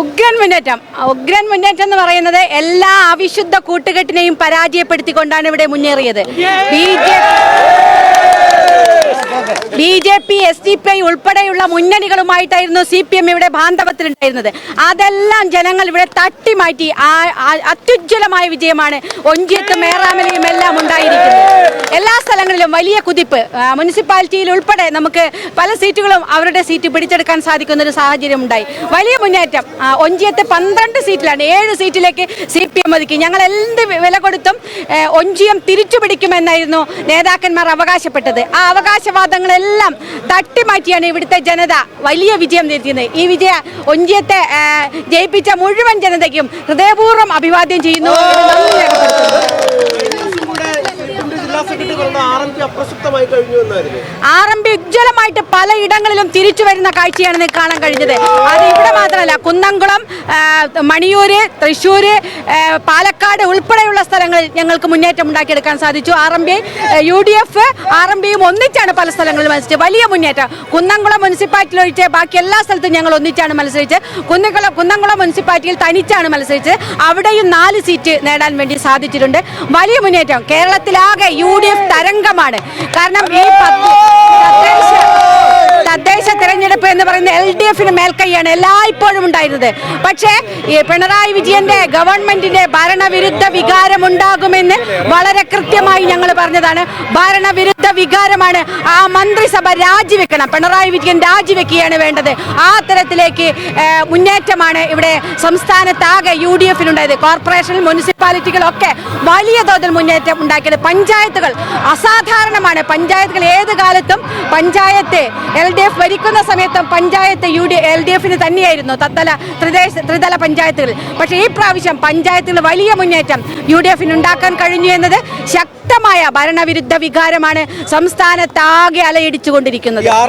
ഉഗ്രൻ മുന്നേറ്റം. ഉഗ്രൻ മുന്നേറ്റം എന്ന് പറയുന്നത് എല്ലാ അവിശുദ്ധ കൂട്ടുകെട്ടിനെയും പരാജയപ്പെടുത്തിക്കൊണ്ടാണ് ഇവിടെ മുന്നേറിയത്. B J B J P S D P I ഉൾപ്പെടെയുള്ള മുന്നണികളുമായിട്ടായിരുന്നു സി പി എം ഇവിടെ ബാന്ധവത്തിലുണ്ടായിരുന്നത്. അതെല്ലാം ജനങ്ങൾ ഇവിടെ തട്ടിമാറ്റി ആ- ആ- അത്യുജ്വലമായ വിജയമാണ് ഒഞ്ചിയത്തും മേറാമലയും എല്ലാം ഉണ്ടായിരിക്കുന്നത്. എല്ലാ സ്ഥലങ്ങളിലും വലിയ കുതിപ്പ്. മുനിസിപ്പാലിറ്റിയിൽ ഉൾപ്പെടെ നമുക്ക് പല സീറ്റുകളും അവരുടെ സീറ്റ് പിടിച്ചെടുക്കാൻ സാധിക്കുന്ന ഒരു സാഹചര്യം ഉണ്ടായി. വലിയ മുന്നേറ്റം. ഒഞ്ചിയത്ത് പന്ത്രണ്ട് സീറ്റിലാണ്. ഏഴ് സീറ്റിലേക്ക് സി പി എം ഒതുക്കി. ഞങ്ങൾ എന്ത് വില കൊടുത്തും ഒഞ്ചിയം തിരിച്ചു പിടിക്കുമെന്നായിരുന്നു നേതാക്കന്മാർ അവകാശപ്പെട്ടത്. ആ അവകാശവാദങ്ങളെല്ലാം തട്ടിമാറ്റിയാണ് ഇവിടുത്തെ ജനത. വലിയ വിജയം നേടിയത്. ഈ വിജയ ഒഞ്ചിയത്തെ ജയിപ്പിച്ച മുഴുവൻ ജനതയ്ക്കും ഹൃദയപൂർവം അഭിവാദ്യം ചെയ്യുന്നു. പി അപ്രസക്തമായി ഉജ്ജ്വലമായിട്ട് പലയിടങ്ങളിലും തിരിച്ചു വരുന്ന കാഴ്ചയാണ് കാണാൻ കഴിഞ്ഞത്. അത് ഇവിടെ മാത്രമല്ല കുന്നംകുളം മണിയൂര് തൃശ്ശൂര് പാലക്കാട് ഉൾപ്പെടെയുള്ള സ്ഥലങ്ങളിൽ ഞങ്ങൾക്ക് മുന്നേറ്റം ഉണ്ടാക്കിയെടുക്കാൻ സാധിച്ചു. പി യു ഡി എഫ് പിയും ഒന്നിച്ചാണ് പല സ്ഥലങ്ങളിൽ മത്സരിച്ചത്. വലിയ മുന്നേറ്റം. കുന്നംകുളം മുനിസിപ്പാലിറ്റി ഒഴിച്ച് ബാക്കി എല്ലാ സ്ഥലത്തും ഞങ്ങൾ ഒന്നിച്ചാണ് മത്സരിച്ച് കുന്നംകുളം കുന്നംകുളം മുനിസിപ്പാലിറ്റിയിൽ തനിച്ചാണ് മത്സരിച്ച് അവിടെയും നാല് സീറ്റ് നേടാൻ വേണ്ടി സാധിച്ചിട്ടുണ്ട്. വലിയ മുന്നേറ്റം. കേരളത്തിലാകെ യു ഡി എഫ് തരംഗമാണ്. കാരണം ഈ തദ്ദേശ തദ്ദേശ തെരഞ്ഞെടുപ്പ് എന്ന് പറയുന്ന എൽ ഡി എഫിന് മേൽക്കൈയാണ് എല്ലായ്പ്പോഴും ഉണ്ടായിരുന്നത്. പക്ഷേ ഈ പിണറായി വിജയന്റെ ഗവൺമെന്റിന്റെ ഭരണവിരുദ്ധ വികാരം ഉണ്ടാകുമെന്ന് വളരെ കൃത്യമായി ഞങ്ങൾ പറഞ്ഞതാണ്. ഭരണവിരുദ്ധ വികാരമാണ് ആ മന്ത്രിസഭ രാജിവെക്കണം. പിണറായി വിജയൻ രാജിവെക്കുകയാണ് വേണ്ടത്. ആ തരത്തിലേക്ക് മുന്നേറ്റമാണ് ഇവിടെ സംസ്ഥാനത്താകെ യു ഡി എഫിനുണ്ടായത്. കോർപ്പറേഷൻ മുനിസിപ്പാലിറ്റികളൊക്കെ വലിയ തോതിൽ മുന്നേറ്റം ഉണ്ടാക്കിയത്. പഞ്ചായത്തുകൾ അസാധാരണമാണ്. പഞ്ചായത്തുകൾ ഏത് കാലത്തും പഞ്ചായത്ത് എൽ ഡി എഫ് ഭരിക്കുന്ന സമയത്തും panchayat U D L D എഫിന് തന്നെയായിരുന്നു തത്തല ത്രിദേശ ത്രിതല പഞ്ചായത്തുകൾ പക്ഷേ ഈ പ്രാവശ്യം പഞ്ചായത്തുകൾ വലിയ മുന്നേറ്റം യു ഡി എഫിന് ഉണ്ടാക്കാൻ കഴിഞ്ഞു എന്നത് ശക്തമായ ഭരണവിരുദ്ധ വികാരമാണ് സംസ്ഥാനത്താകെ അലയിടിച്ചുകൊണ്ടിരിക്കുന്നത്.